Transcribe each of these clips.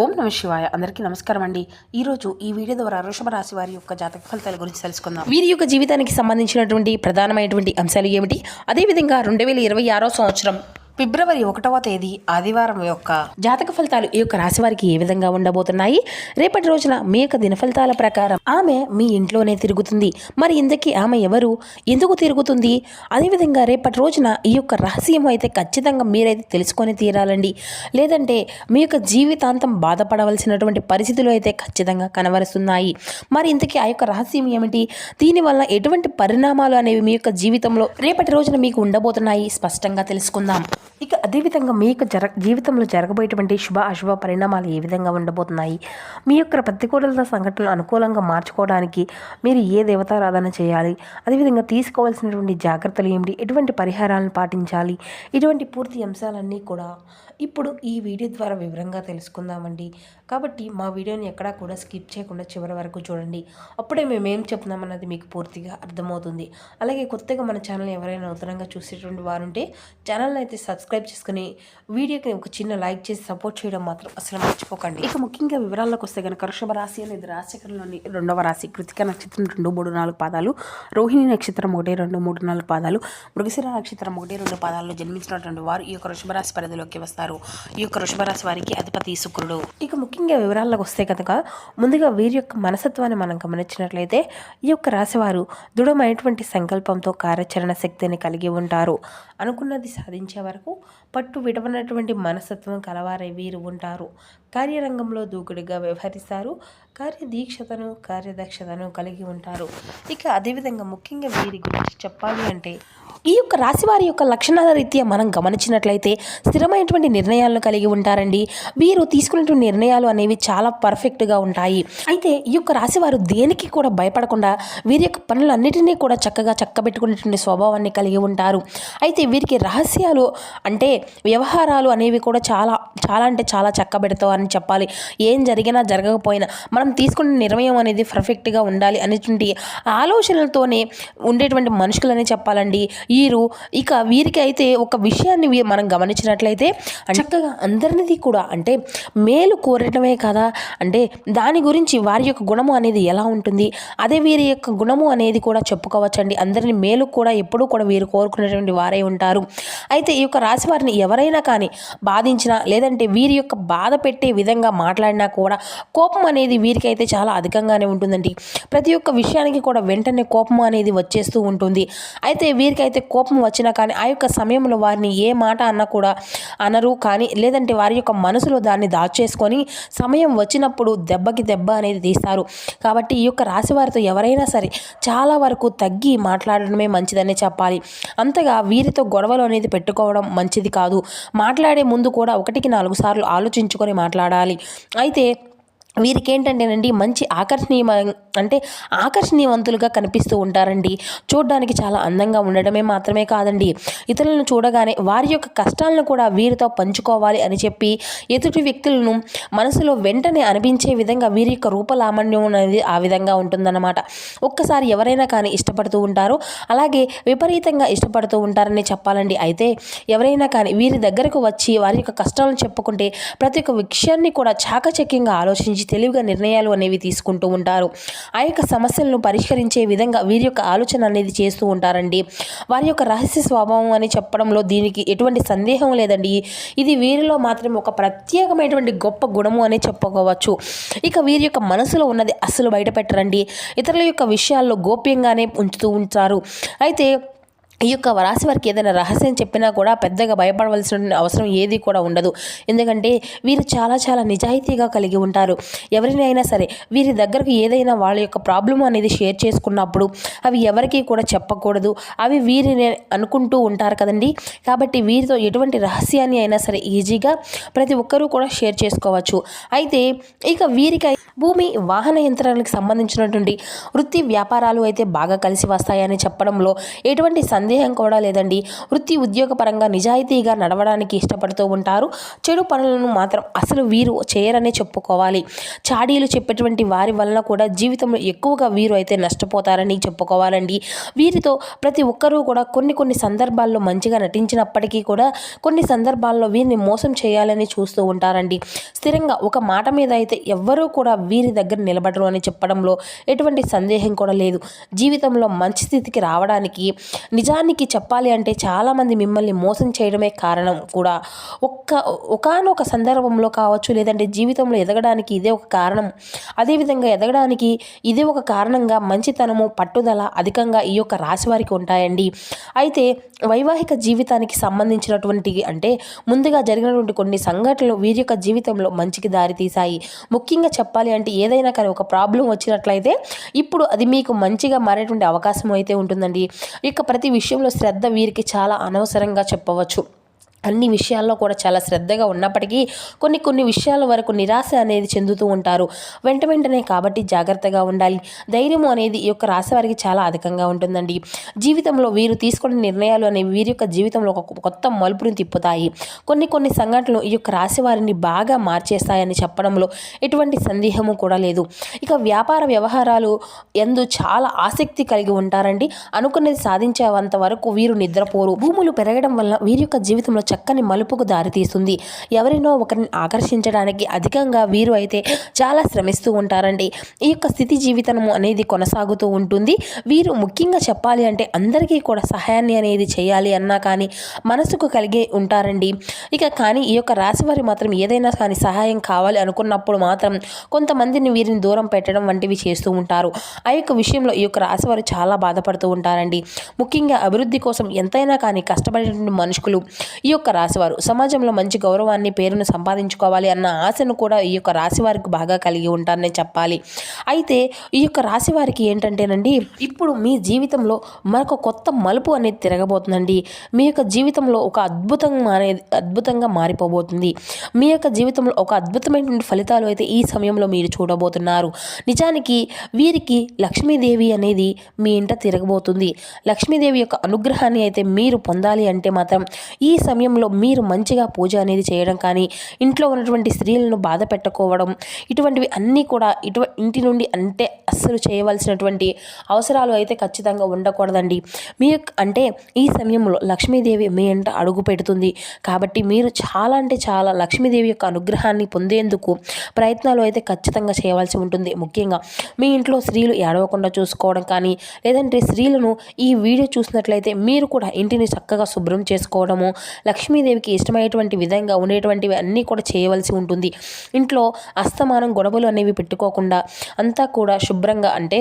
ఓం నమ శివాయ. అందరికీ నమస్కారం అండి. ఈరోజు ఈ వీడియో ద్వారా వృషభ రాశి వారి యొక్క జాతక ఫలితాల గురించి తెలుసుకుందాం. వీరి యొక్క జీవితానికి సంబంధించినటువంటి ప్రధానమైనటువంటి అంశాలు ఏమిటి? అదేవిధంగా రెండు వేల ఇరవై ఆరో సంవత్సరం ఫిబ్రవరి ఒకటవ తేదీ ఆదివారం యొక్క జాతక ఫలితాలు ఈ యొక్క రాశి వారికి ఏ విధంగా ఉండబోతున్నాయి? రేపటి రోజున మీ యొక్క దిన ఫలితాల ప్రకారం ఆమె మీ ఇంట్లోనే తిరుగుతుంది. మరి ఇంతకీ ఆమె ఎవరు? ఎందుకు తిరుగుతుంది? అదేవిధంగా రేపటి రోజున ఈ యొక్క రహస్యం అయితే ఖచ్చితంగా మీరైతే తెలుసుకొని తీరాలండి. లేదంటే మీ యొక్క జీవితాంతం బాధపడవలసినటువంటి పరిస్థితులు అయితే ఖచ్చితంగా కనవరుస్తున్నాయి మరి ఇంతకీ ఆ యొక్క రహస్యం ఏమిటి? దీనివల్ల ఎటువంటి పరిణామాలు అనేవి మీ యొక్క జీవితంలో రేపటి రోజున మీకు ఉండబోతున్నాయి? స్పష్టంగా తెలుసుకుందాం. ఇక అదేవిధంగా మీ యొక్క జర జీవితంలో జరగబోయేటువంటి శుభ అశుభ పరిణామాలు ఏ విధంగా ఉండబోతున్నాయి? మీ యొక్క ప్రతికూలత సంఘటనలు అనుకూలంగా మార్చుకోవడానికి మీరు ఏ దేవతారాధన చేయాలి? అదేవిధంగా తీసుకోవాల్సినటువంటి జాగ్రత్తలు ఏమిటి? ఎటువంటి పరిహారాలను పాటించాలి? ఇటువంటి పూర్తి అంశాలన్నీ కూడా ఇప్పుడు ఈ వీడియో ద్వారా వివరంగా తెలుసుకుందామండి. కాబట్టి మా వీడియోని ఎక్కడా కూడా స్కిప్ చేయకుండా చివరి వరకు చూడండి. అప్పుడే మేము ఏం చెప్తున్నామన్నది మీకు పూర్తిగా అర్థమవుతుంది. అలాగే కొత్తగా మన ఛానల్ ఎవరైనా నూతనంగా చూసేటువంటి వారుంటే ఛానల్ని అయితే సబ్స్క్రైబ్ చేసుకుని వీడియోకి ఒక చిన్న లైక్ చేసి సపోర్ట్ చేయడం మాత్రం అసలు మర్చిపోకండి. ఇక ముఖ్యంగా వివరాల్లోకి వస్తే కనుక వృషభ రాశి అనేది రాశికరంలోని రెండవ రాశి. కృతిక నక్షత్రం రెండు మూడు నాలుగు పాదాలు. రోహిణి నక్షత్రం ఒకటి రెండు మూడు నాలుగు పాదాలు. మృగశిర నక్షత్రం ఒకటి రెండు పాదాల్లో జన్మించినటువంటి వారు ఈ యొక్క వృషభ రాశి పరిధిలోకి వస్తారు. ఈ యొక్క వృషభ రాశి వారికి అధిపతి శుక్రుడు. ఇక ముఖ్యంగా వివరాల్లోకి వస్తే కనుక ముందుగా వీరి యొక్క మనసత్వాన్ని మనం గమనించినట్లయితే ఈ యొక్క రాశివారు దృఢమైనటువంటి సంకల్పంతో కార్యాచరణ శక్తిని కలిగి ఉంటారు. అనుకున్నది సాధించే వరకు పట్టు విడవనటువంటి మనస్తత్వం కలవారై వీరు ఉంటారు. కార్యరంగంలో దూకుడుగా వ్యవహరిస్తారు. కార్యదీక్షతను కార్యదక్షతను కలిగి ఉంటారు. ఇక అదేవిధంగా ముఖ్యంగా వీరి గురించి చెప్పాలి అంటే ఈ యొక్క రాశి వారి యొక్క లక్షణాల రీత్యా మనం గమనించినట్లయితే స్థిరమైనటువంటి నిర్ణయాలను కలిగి ఉంటారండి. వీరు తీసుకునేటువంటి నిర్ణయాలు అనేవి చాలా పర్ఫెక్ట్గా ఉంటాయి. అయితే ఈ యొక్క రాశి వారు దేనికి కూడా భయపడకుండా వీరి యొక్క పనులన్నిటినీ కూడా చక్కగా చక్కబెట్టుకునేటువంటి స్వభావాన్ని కలిగి ఉంటారు. అయితే వీరికి రహస్యాలు అంటే వ్యవహారాలు అనేవి కూడా చాలా చాలా అంటే చాలా చక్కబెడతావు అని చెప్పాలి. ఏం జరిగినా జరగకపోయినా మనం తీసుకునే నిర్ణయం అనేది పర్ఫెక్ట్గా ఉండాలి అనేటువంటి ఆలోచనలతోనే ఉండేటువంటి మనుషులనే చెప్పాలండి. వీరు ఇక వీరికి అయితే ఒక విషయాన్ని వీ- మనం గమనించినట్లయితే చక్కగా అందరిది కూడా అంటే మేలు కోరటమే కదా. అంటే దాని గురించి వారి యొక్క గుణము అనేది ఎలా ఉంటుంది? అదే వీరి యొక్క గుణము అనేది కూడా చెప్పుకోవచ్చండి. అందరిని మేలు కూడా ఎప్పుడూ కూడా వీరు కోరుకునేటువంటి వారే ఉంటారు. అయితే ఈ యొక్క రాశి వారిని ఎవరైనా కానీ బాధించినా లేదంటే వీరి యొక్క బాధ పెట్టే విధంగా మాట్లాడినా కూడా కోపం అనేది వీరికైతే చాలా అధికంగానే ఉంటుందండి. ప్రతి ఒక్క విషయానికి కూడా వెంటనే కోపం అనేది వచ్చేస్తూ ఉంటుంది. అయితే వీరికైతే కోపం వచ్చినా కానీ ఆ యొక్క సమయంలో వారిని ఏ మాట అన్నా కూడా అనరు. కానీ లేదంటే వారి యొక్క మనసులో దాన్ని దాచేసుకొని సమయం వచ్చినప్పుడు దెబ్బకి దెబ్బ అనేది తీస్తారు. కాబట్టి ఈ యొక్క రాశి వారితో ఎవరైనా సరే చాలా వరకు తగ్గి మాట్లాడడమే మంచిదనే చెప్పాలి. అంతగా వీరితో గొడవలు అనేది పెట్టుకోవడం మంచిది కాదు. మాట్లాడే ముందు కూడా ఒకటికి నాలుగు సార్లు ఆలోచించుకొని మాట్లాడాలి. అయితే వీరికి ఏంటంటేనండి మంచి ఆకర్షణీయ అంటే ఆకర్షణీయవంతులుగా కనిపిస్తూ ఉంటారండి. చూడడానికి చాలా అందంగా ఉండడమే మాత్రమే కాదండి. ఇతరులను చూడగానే వారి యొక్క కష్టాలను కూడా వీరితో పంచుకోవాలి అని చెప్పి ఎదుటి వ్యక్తులను మనసులో వెంటనే అనిపించే విధంగా వీరి యొక్క రూపలామణ్యం అనేది ఆ విధంగా ఉంటుందన్నమాట. ఒక్కసారి ఎవరైనా కానీ ఇష్టపడుతూ ఉంటారు అలాగే విపరీతంగా ఇష్టపడుతూ ఉంటారని చెప్పాలండి. అయితే ఎవరైనా కానీ వీరి దగ్గరకు వచ్చి వారి యొక్క కష్టాలను చెప్పుకుంటే ప్రతి ఒక్క విషయాన్ని కూడా చాకచక్యంగా ఆలోచించి తెలివిగా నిర్ణయాలు అనేవి తీసుకుంటూ ఉంటారు. ఆ యొక్క సమస్యలను పరిష్కరించే విధంగా వీరి యొక్క ఆలోచన అనేది చేస్తూ ఉంటారండి. వారి యొక్క రహస్య స్వభావం అని చెప్పడంలో దీనికి ఎటువంటి సందేహం లేదండి. ఇది వీరిలో మాత్రం ఒక ప్రత్యేకమైనటువంటి గొప్ప గుణము అని చెప్పుకోవచ్చు. ఇక వీరి యొక్క మనసులో ఉన్నది అస్సలు బయటపెట్టరండి. ఇతరుల యొక్క విషయాల్లో గోప్యంగానే ఉంచుతూ ఉంటారు. అయితే ఈ యొక్క రాశి వారికి ఏదైనా రహస్యం చెప్పినా కూడా పెద్దగా భయపడవలసిన అవసరం ఏది కూడా ఉండదు. ఎందుకంటే వీరు చాలా చాలా నిజాయితీగా కలిగి ఉంటారు. ఎవరినైనా సరే వీరి దగ్గరకు ఏదైనా వాళ్ళ యొక్క ప్రాబ్లం అనేది షేర్ చేసుకున్నప్పుడు అవి ఎవరికి కూడా చెప్పకూడదు. అవి వీరిని అనుకుంటూ ఉంటారు కదండి. కాబట్టి వీరితో ఎటువంటి రహస్యాన్ని అయినా సరే ఈజీగా ప్రతి ఒక్కరూ కూడా షేర్ చేసుకోవచ్చు. అయితే ఇక వీరికి భూమి వాహన యంత్రాలకు సంబంధించినటువంటి వృత్తి వ్యాపారాలు అయితే బాగా కలిసి వస్తాయని చెప్పడంలో ఎటువంటి సందేహం సందేహం కూడా లేదండి. వృత్తి ఉద్యోగ పరంగా నిజాయితీగా నడవడానికి ఇష్టపడుతూ ఉంటారు. చెడు పనులను మాత్రం అసలు వీరు చేయరనే చెప్పుకోవాలి. చాడీలు చెప్పేటువంటి వారి వలన కూడా జీవితంలో ఎక్కువగా వీరు అయితే నష్టపోతారని చెప్పుకోవాలండి. వీరితో ప్రతి ఒక్కరూ కూడా కొన్ని కొన్ని సందర్భాల్లో మంచిగా నటించినప్పటికీ కూడా కొన్ని సందర్భాల్లో వీరిని మోసం చేయాలని చూస్తూ ఉంటారండి. స్థిరంగా ఒక మాట మీద అయితే ఎవ్వరూ కూడా వీరి దగ్గర నిలబడరు అని చెప్పడంలో ఎటువంటి సందేహం కూడా లేదు. జీవితంలో మంచి స్థితికి రావడానికి నిజానికి చెప్పాలి అంటే చాలామంది మిమ్మల్ని మోసం చేయడమే కారణం కూడా. ఒక్క ఒకానొక సందర్భంలో కావచ్చు లేదంటే జీవితంలో ఎదగడానికి ఇదే ఒక కారణం. అదేవిధంగా ఎదగడానికి ఇదే ఒక కారణంగా మంచితనము పట్టుదల అధికంగా ఈ యొక్క రాశి వారికి ఉంటాయండి. అయితే వైవాహిక జీవితానికి సంబంధించినటువంటి అంటే ముందుగా జరిగినటువంటి కొన్ని సంఘటనలు వీరి యొక్క జీవితంలో మంచికి దారితీశాయి ముఖ్యంగా చెప్పాలి అంటే ఏదైనా కానీ ఒక ప్రాబ్లం వచ్చినట్లయితే ఇప్పుడు అది మీకు మంచిగా మారేటువంటి అవకాశం అయితే ఉంటుందండి. ఇక ప్రతి విషయం విషయంలో శ్రద్ధ వీరికి చాలా అనవసరంగా చెప్పవచ్చు. అన్ని విషయాల్లో కూడా చాలా శ్రద్ధగా ఉన్నప్పటికీ కొన్ని కొన్ని విషయాల వరకు నిరాశ అనేది చెందుతూ ఉంటారు. వెంట వెంటనే కాబట్టి జాగ్రత్తగా ఉండాలి. ధైర్యం అనేది ఈ యొక్క రాశి వారికి చాలా అధికంగా ఉంటుందండి. జీవితంలో వీరు తీసుకునే నిర్ణయాలు అనేవి వీరి యొక్క జీవితంలో ఒక కొత్త మలుపుని తిప్పుతాయి. కొన్ని కొన్ని సంఘటనలు ఈ యొక్క రాశి వారిని బాగా మార్చేస్తాయని చెప్పడంలో ఎటువంటి సందేహము కూడా లేదు. ఇక వ్యాపార వ్యవహారాలు ఎందు చాలా ఆసక్తి కలిగి ఉంటారండి. అనుకున్నది సాధించేంత వరకు వీరు నిద్రపోరు. భూములు పెరగడం వల్ల వీరి యొక్క జీవితంలో చక్కని మలుపుకు దారితీస్తుంది ఎవరినో ఒకరిని ఆకర్షించడానికి అధికంగా వీరు అయితే చాలా శ్రమిస్తూ ఉంటారండి. ఈ యొక్క స్థితి జీవితము అనేది కొనసాగుతూ ఉంటుంది. వీరు ముఖ్యంగా చెప్పాలి అంటే అందరికీ కూడా సహాయాన్ని అనేది చేయాలి అన్నా కానీ మనసుకు కలిగి ఉంటారండి. ఇక కానీ ఈ యొక్క రాశి వారి మాత్రం ఏదైనా కానీ సహాయం కావాలి అనుకున్నప్పుడు మాత్రం కొంతమందిని వీరిని దూరం పెట్టడం వంటివి చేస్తూ ఉంటారు. ఆ యొక్క విషయంలో ఈ యొక్క రాశి వారు చాలా బాధపడుతూ ఉంటారండి. ముఖ్యంగా అభివృద్ధి కోసం ఎంతైనా కానీ కష్టపడేటువంటి మనుషులు ఈ యొక్క రాశివారు. సమాజంలో మంచి గౌరవాన్ని పేరును సంపాదించుకోవాలి అన్న ఆశను కూడా ఈ యొక్క రాశి వారికి బాగా కలిగి ఉంటారని చెప్పాలి. అయితే ఈ యొక్క రాశి వారికి ఏంటంటేనండి ఇప్పుడు మీ జీవితంలో మరొక కొత్త మలుపు అనేది తిరగబోతుందండి. మీ యొక్క జీవితంలో ఒక అద్భుతంగా అనేది అద్భుతంగా మారిపోబోతుంది. మీ యొక్క జీవితంలో ఒక అద్భుతమైనటువంటి ఫలితాలు అయితే ఈ సమయంలో మీరు చూడబోతున్నారు. నిజానికి వీరికి లక్ష్మీదేవి అనేది మీ ఇంట తిరగబోతుంది. లక్ష్మీదేవి యొక్క అనుగ్రహాన్ని అయితే మీరు పొందాలి అంటే మాత్రం ఈ సమయం సమయంలో మీరు మంచిగా పూజ అనేది చేయడం కానీ ఇంట్లో ఉన్నటువంటి స్త్రీలను బాధ పెట్టుకోవడం ఇటువంటివి అన్నీ కూడా ఇటు ఇంటి నుండి అంటే అస్సలు చేయవలసినటువంటి అవసరాలు అయితే ఖచ్చితంగా ఉండకూడదండి. మీ అంటే ఈ సమయంలో లక్ష్మీదేవి మీ అంట అడుగు పెడుతుంది. కాబట్టి మీరు చాలా అంటే చాలా లక్ష్మీదేవి యొక్క అనుగ్రహాన్ని పొందేందుకు ప్రయత్నాలు అయితే ఖచ్చితంగా చేయవలసి ఉంటుంది. ముఖ్యంగా మీ ఇంట్లో స్త్రీలు ఏడవకుండా చూసుకోవడం కానీ లేదంటే స్త్రీలను ఈ వీడియో చూసినట్లయితే మీరు కూడా ఇంటిని చక్కగా శుభ్రం చేసుకోవడము లక్ష్మీదేవికి ఇష్టమైనటువంటి విధంగా ఉండేటువంటివి అన్నీ కూడా చేయవలసి ఉంటుంది. ఇంట్లో అస్తమానం గొడవలు అనేవి పెట్టుకోకుండా అంతా కూడా శుభ్రంగా అంటే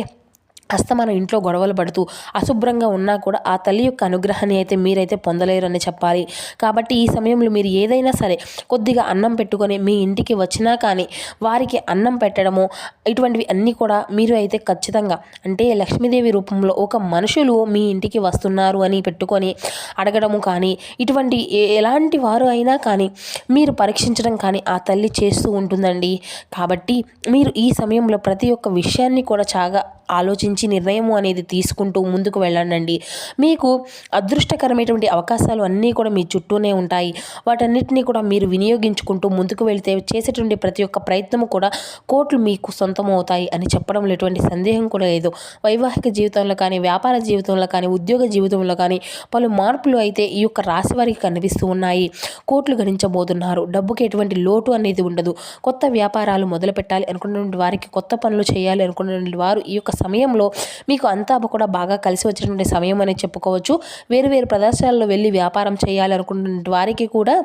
అస్తమానం ఇంట్లో గొడవలు పడుతూ అశుభ్రంగా ఉన్నా కూడా ఆ తల్లి యొక్క అనుగ్రహాన్ని అయితే మీరైతే పొందలేరు అని చెప్పాలి. కాబట్టి ఈ సమయంలో మీరు ఏదైనా సరే కొద్దిగా అన్నం పెట్టుకొని మీ ఇంటికి వచ్చినా కానీ వారికి అన్నం పెట్టడము ఇటువంటివి అన్నీ కూడా మీరు అయితే ఖచ్చితంగా అంటే లక్ష్మీదేవి రూపంలో ఒక మనుషులు మీ ఇంటికి వస్తున్నారు అని పెట్టుకొని అడగడము కానీ ఇటువంటి ఏ- ఎలాంటి వారు అయినా కానీ మీరు పరీక్షించడం కానీ ఆ తల్లి చేస్తూ ఉంటుందండి. కాబట్టి మీరు ఈ సమయంలో ప్రతి ఒక్క విషయాన్ని కూడా చాలా ఆలోచించి నిర్ణయము అనేది తీసుకుంటూ ముందుకు వెళ్ళండి మీకు అదృష్టకరమైనటువంటి అవకాశాలు అన్నీ కూడా మీ చుట్టూనే ఉంటాయి. వాటన్నిటినీ కూడా మీరు వినియోగించుకుంటూ ముందుకు వెళ్తే చేసేటువంటి ప్రతి ఒక్క ప్రయత్నము కూడా కోట్లు మీకు సొంతం అవుతాయి అని చెప్పడంలో ఎటువంటి సందేహం కూడా లేదు. వైవాహిక జీవితంలో కానీ వ్యాపార జీవితంలో కానీ ఉద్యోగ జీవితంలో కానీ పలు మార్పులు అయితే ఈ యొక్క రాశి వారికి కనిపిస్తూ ఉన్నాయి. కోట్లు గణించబోతున్నారు. డబ్బుకి ఎటువంటి లోటు అనేది ఉండదు. కొత్త వ్యాపారాలు మొదలు పెట్టాలి అనుకున్నటువంటి వారికి కొత్త పనులు చేయాలి అనుకున్నటువంటి వారు ఈ యొక్క సమయంలో మీకు అంతా కూడా బాగా కలిసి వచ్చినటువంటి సమయం అని చెప్పుకోవచ్చు. వేరు వేరు ప్రదేశాల్లో వెళ్ళి వ్యాపారం చేయాలనుకున్న వారికి కూడా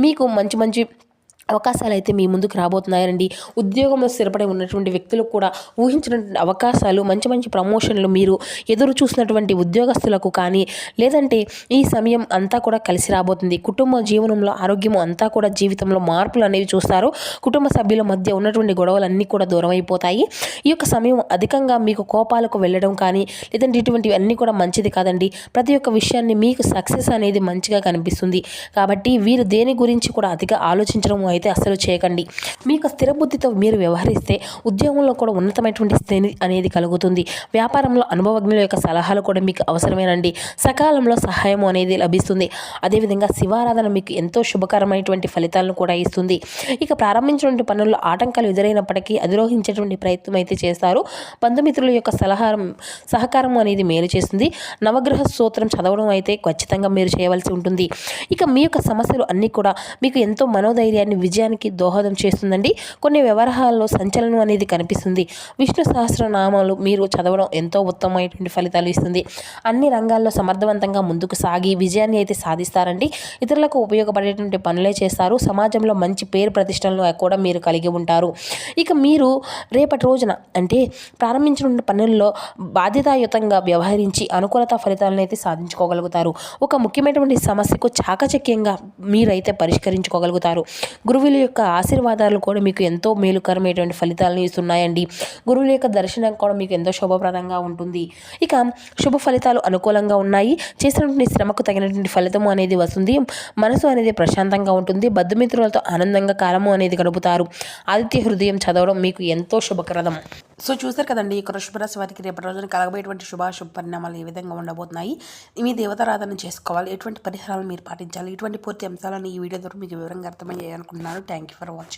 మీకు మంచి మంచి అవకాశాలు అయితే మీ ముందుకు రాబోతున్నాయండి. ఉద్యోగంలో స్థిరపడి ఉన్నటువంటి వ్యక్తులకు కూడా ఊహించినటువంటి అవకాశాలు మంచి మంచి ప్రమోషన్లు మీరు ఎదురు చూసినటువంటి ఉద్యోగస్తులకు కానీ లేదంటే ఈ సమయం అంతా కూడా కలిసి రాబోతుంది. కుటుంబ జీవనంలో ఆరోగ్యం అంతా కూడా జీవితంలో మార్పులు అనేవి చూస్తారు. కుటుంబ సభ్యుల మధ్య ఉన్నటువంటి గొడవలు అన్నీ కూడా దూరం అయిపోతాయి. ఈ యొక్క సమయం అధికంగా మీకు కోపాలకు వెళ్ళడం కానీ లేదంటే ఇటువంటివి అన్నీ కూడా మంచిది కాదండి. ప్రతి ఒక్క విషయాన్ని మీకు సక్సెస్ అనేది మంచిగా కనిపిస్తుంది. కాబట్టి వీరు దేని గురించి కూడా అతిగా ఆలోచించడం అయితే అస్సలు చేయకండి. మీకు స్థిర బుద్ధితో మీరు వ్యవహరిస్తే ఉద్యోగంలో కూడా ఉన్నతమైనటువంటి స్థితి అనేది కలుగుతుంది. వ్యాపారంలో అనుభవజ్ఞుల యొక్క సలహాలు కూడా మీకు అవసరమేనండి. సకాలంలో సహాయం అనేది లభిస్తుంది. అదేవిధంగా శివారాధన మీకు ఎంతో శుభకరమైనటువంటి ఫలితాలను కూడా ఇస్తుంది. ఇక ప్రారంభించినటువంటి పనుల్లో ఆటంకాలు ఎదురైనప్పటికీ అధిరోహించేటువంటి ప్రయత్నం అయితే చేస్తారు. బంధుమిత్రుల యొక్క సలహారం సహకారం అనేది మేలు చేస్తుంది. నవగ్రహ సూత్రం చదవడం అయితే ఖచ్చితంగా మీరు చేయవలసి ఉంటుంది. ఇక మీ యొక్క సమస్యలు అన్నీ కూడా మీకు ఎంతో మనోధైర్యాన్ని విజయానికి దోహదం చేస్తుందండి. కొన్ని వ్యవహారాల్లో సంచలనం అనేది కనిపిస్తుంది. విష్ణు సహస్రనామాలు మీరు చదవడం ఎంతో ఉత్తమమైనటువంటి ఫలితాలు ఇస్తుంది. అన్ని రంగాల్లో సమర్థవంతంగా ముందుకు సాగి విజయాన్ని అయితే సాధిస్తారండి. ఇతరులకు ఉపయోగపడేటువంటి పనులే చేస్తారు. సమాజంలో మంచి పేరు ప్రతిష్టలను కూడా మీరు కలిగి ఉంటారు. ఇక మీరు రేపటి రోజున అంటే ప్రారంభించిన పనుల్లో బాధ్యతాయుతంగా వ్యవహరించి అనుకూలత ఫలితాలను అయితే సాధించుకోగలుగుతారు. ఒక ముఖ్యమైనటువంటి సమస్యకు చాకచక్యంగా మీరైతే పరిష్కరించుకోగలుగుతారు. గురువుల యొక్క ఆశీర్వాదాలు కూడా మీకు ఎంతో మేలుకరమైనటువంటి ఫలితాలను ఇస్తున్నాయండి. గురువుల యొక్క దర్శనం కూడా మీకు ఎంతో శుభప్రదంగా ఉంటుంది. ఇక శుభ ఫలితాలు అనుకూలంగా ఉన్నాయి. చేసినటువంటి శ్రమకు తగినటువంటి ఫలితము అనేది వస్తుంది. మనసు అనేది ప్రశాంతంగా ఉంటుంది. బద్దుమిత్రులతో ఆనందంగా కాలము అనేది గడుపుతారు. ఆదిత్య హృదయం చదవడం మీకు ఎంతో శుభకరదం సో చూసారు కదండి ఈ వృషభరాశి వారికి రేపటి రోజున కలగబోయేటువంటి శుభాశుభ పరిణామాలు ఏ విధంగా ఉండబోతున్నాయి? మీ దేవతారాధన చేసుకోవాలి. ఎటువంటి పరిహారాలు మీరు పాటించాలి? ఇటువంటి పూర్తి అంశాలను ఈ వీడియో ద్వారా మీకు వివరంగా అర్థమయ్యాయి అనుకుంటున్నాను థ్యాంక్ యూ ఫర్ వాచింగ్